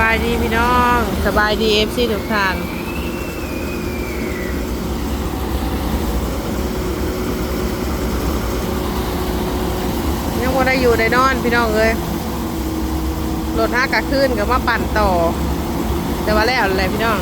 บายดีพี่น้อง สบายดีเอฟซีทุกท่านยังว่าได้อยู่ได้นอนพี่น้องเลยรถห้ากะขึ้นกับมาปั่นต่อ แต่ว่าแล้วอะไรพี่น้อง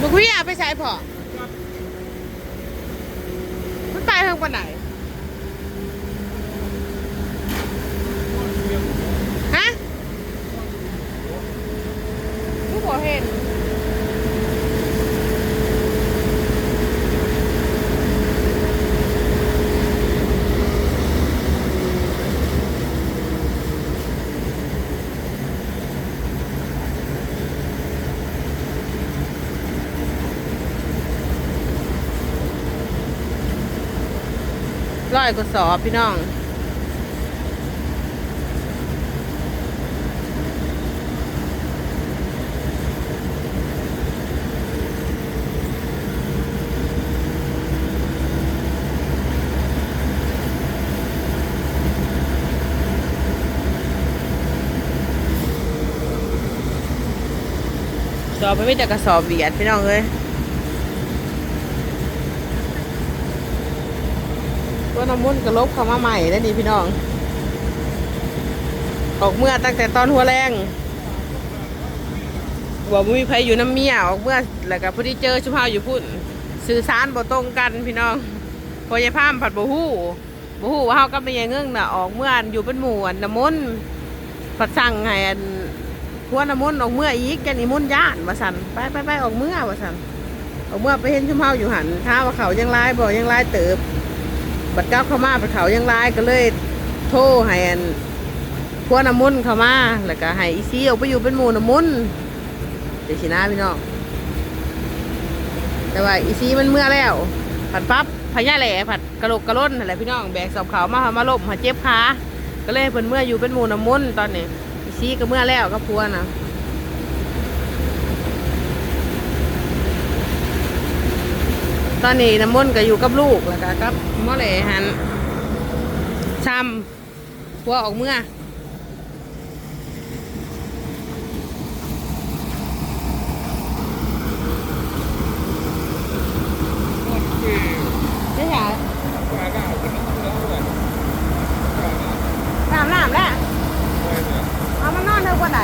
บุกพี่อาไปใช้พอ มันไปทาไหนฮะผู้บ่เห็น ร้อยกว่าสอบพี่น้องสอบไม่มีแต่กระสอบเบียดพี่น้องเอ้ย ตัวน้ำมันต์ก็ลบเข้ามาใหม่แล้วนี่พี่น้อง ออกเมื่อตั้งแต่ตอนหัวแรงบอกว่ามีใครอยู่น้ำเมียออกเมื่อแล้วก็พอดีเจอชุมเฮาอยู่พุ่นสื่อสารบ่ตรงกันพี่น้องพอยายพามผัดบ่ฮู้บ่ฮู้ว่าเฮากับแม่ยายเงื่งน่ะออกเมื่ออยู่เป็นหมู่อันน้ำมนผัดสั่งให้อันพวน้ำมนออกเมื่ออีกแกนี่มนย่านว่าซั่นไปไปไปออกเมื่อว่าซั่นออกเมื่อไปเห็นชุมเฮาอยู่หันท้าว่าเขายังไลายบ่ยังไลายเติบ บัดเก้าเข้ามาบัดเขายังร้ายก็เลยโทรให้อันพวกน้ำมุนเข้ามาแล้วก็ให้อีซี่ออกไปอยู่เป็นหมู่น้ำมุนเดี๋ยวสินะพี่น้องแต่ว่าอีซี่มันเมื่อแล้ว ผัดปั๊บพญาแหล่ผัดกระโหลกกระล้นอะไรพี่น้องแบกสอบเขามามาลบมาเจ็บขาก็เลยเพิ่นเมื่ออยู่เป็นหมู่น้ำมุนตอนนี้อีซี่ก็เมื่อแล้วก็พัวนะ ตอนนี้น้ำมนต์ก็อยู่กับลูกแล้วก็กับมอเหลหันช้ำพัวออกเมื่อ เจ๊จ๋าน้ำน้ำแล้วเอามานอนเธอคนไหน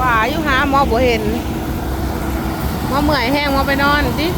ว่าอยู่หาห มอบ่เห็นมอเมื่อยแห้งมอไปนอนดิ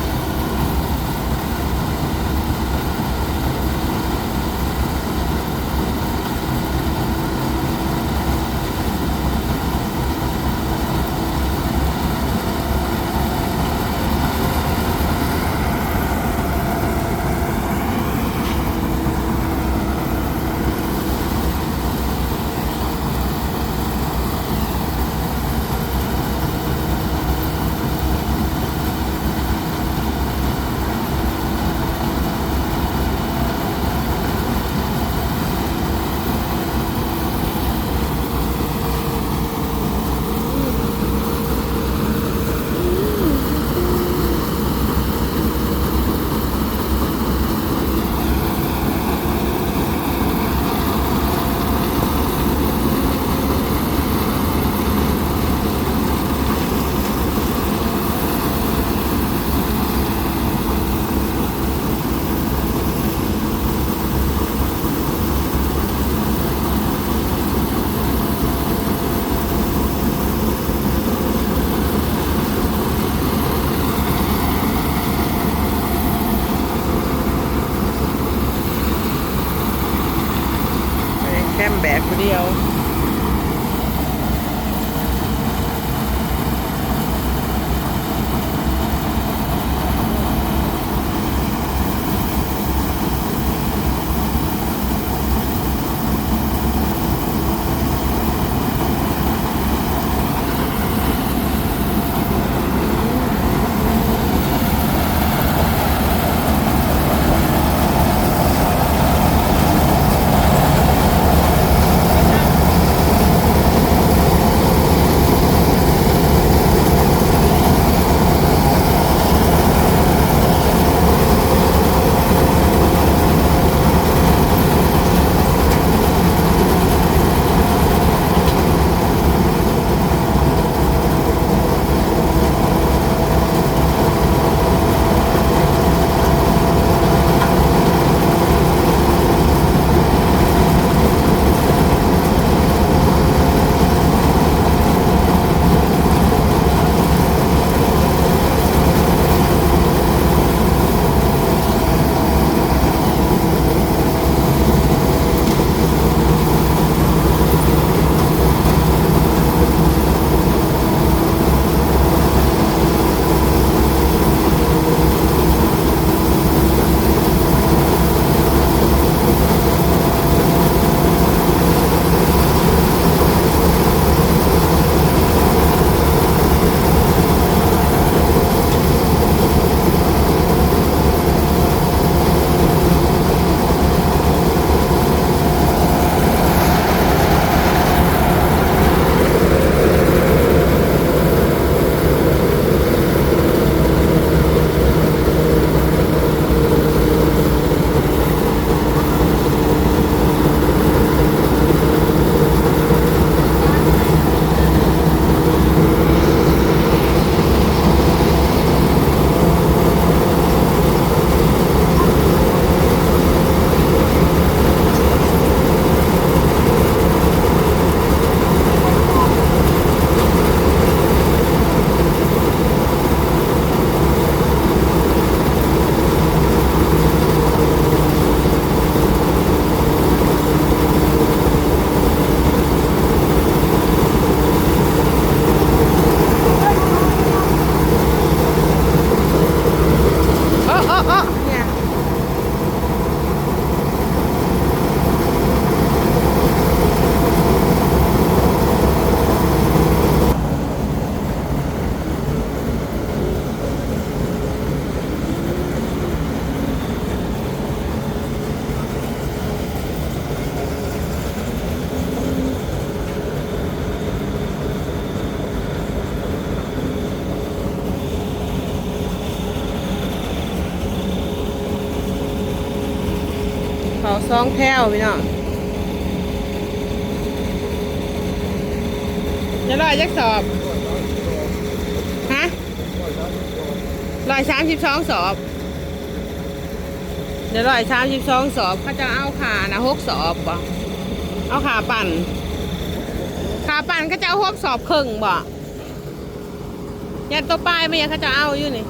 องแถวพี่น้องเดี๋ยวร้อยจักสอบ ฮะร้อยสามสิบสองสอบ เดี๋ยวร้อยสามสิบสองสอบเขาจะเอาขานะหกสอบบ่เอาขาปั่น ขาปั่นก็จะเอาหกสอบครึ่งบ่ยันตัวปลายไม่ยังเขาจะเอาอยู่นี่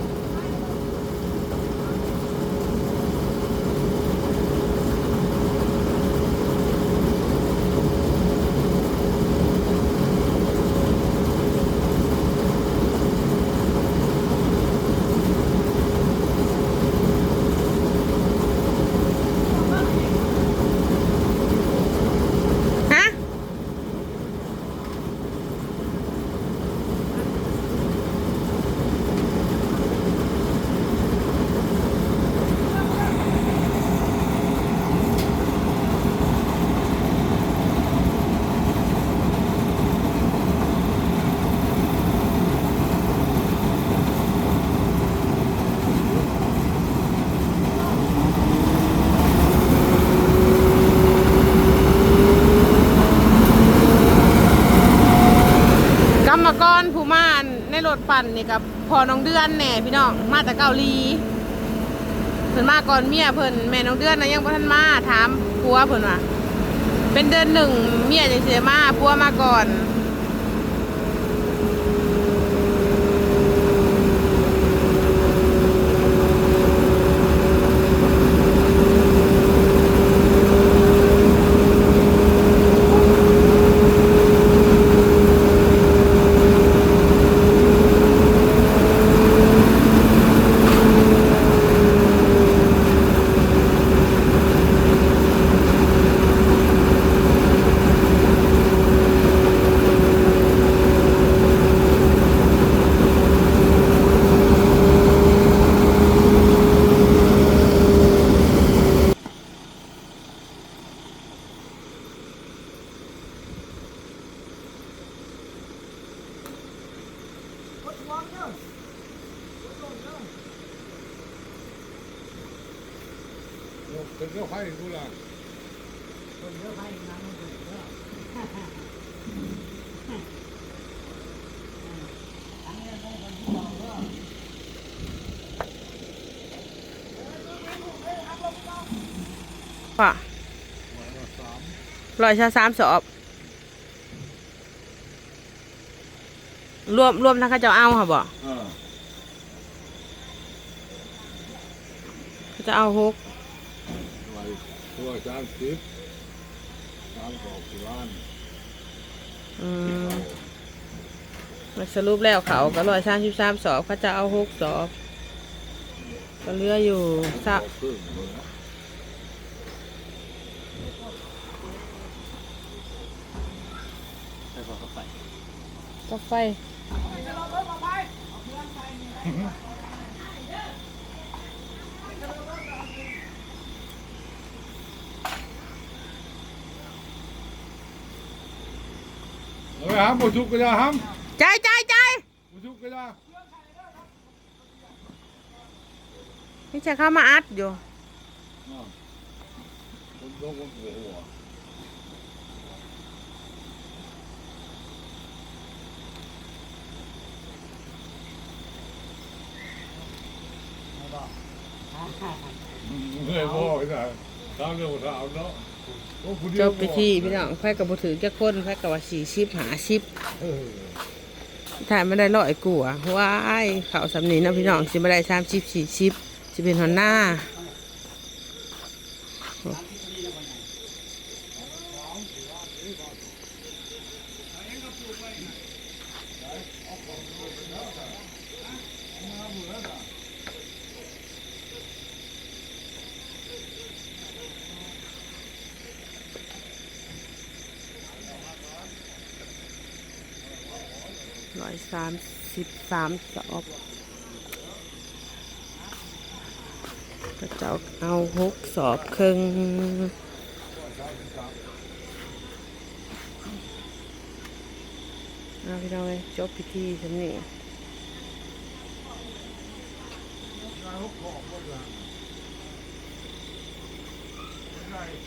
มาก้อนผู้มานในรถปั่นนี่กับพอน้องเดือนแหน่พี่น้องมาแต่เกาหลีเพิ่นมาก่อนเมียเพิ่นแม่น้องเดือนนะยังบ่ทันมาถามผัวเพิ่นว่าเป็นเดือนหนึ่งเมียจังสิได้มาผัวมาก่อนเรื่องไฟกูล่ะ ว่าร้อยชาสามสอบรวมรวมทั้งเขาเจ้าเอาค่ะบ่เออเขาจะเอาหกไฟตัวสามสิบสามสองสิบล้านอืมมาสรุปแล้วเขาก็ร้อยสามสิบสามสอบเขาจะเอาหกสอบก็เหลืออยู่สัส กครึ่งเลยนะก็ไฟเอาไปหามบุชุกก็ได้หามใจใจใจบุชุกก็ได้นี่จะเข้ามาอัดอยู่อ่าคนต้องคนหัวหัว เมื่อยพ่อไปไหนตามเรื่องสาวเนาะโอ้ผู้เดีจบไปที่พี่น้องไฟกับบุถือแค่คนไฟกับว่าสี่ชิปหาชิปถ่ายไม่ได้ร้อยกัวว้ายเขาสำนีนะพี่น้องสิไม่ได้สามชิปสี่ชิปจะเป็นหัวหน้า ร้อยสามสิบสามสอบก็จะเอาหกสอบครึ่งเอาไปแน้องเลจบพิธีฉันนี่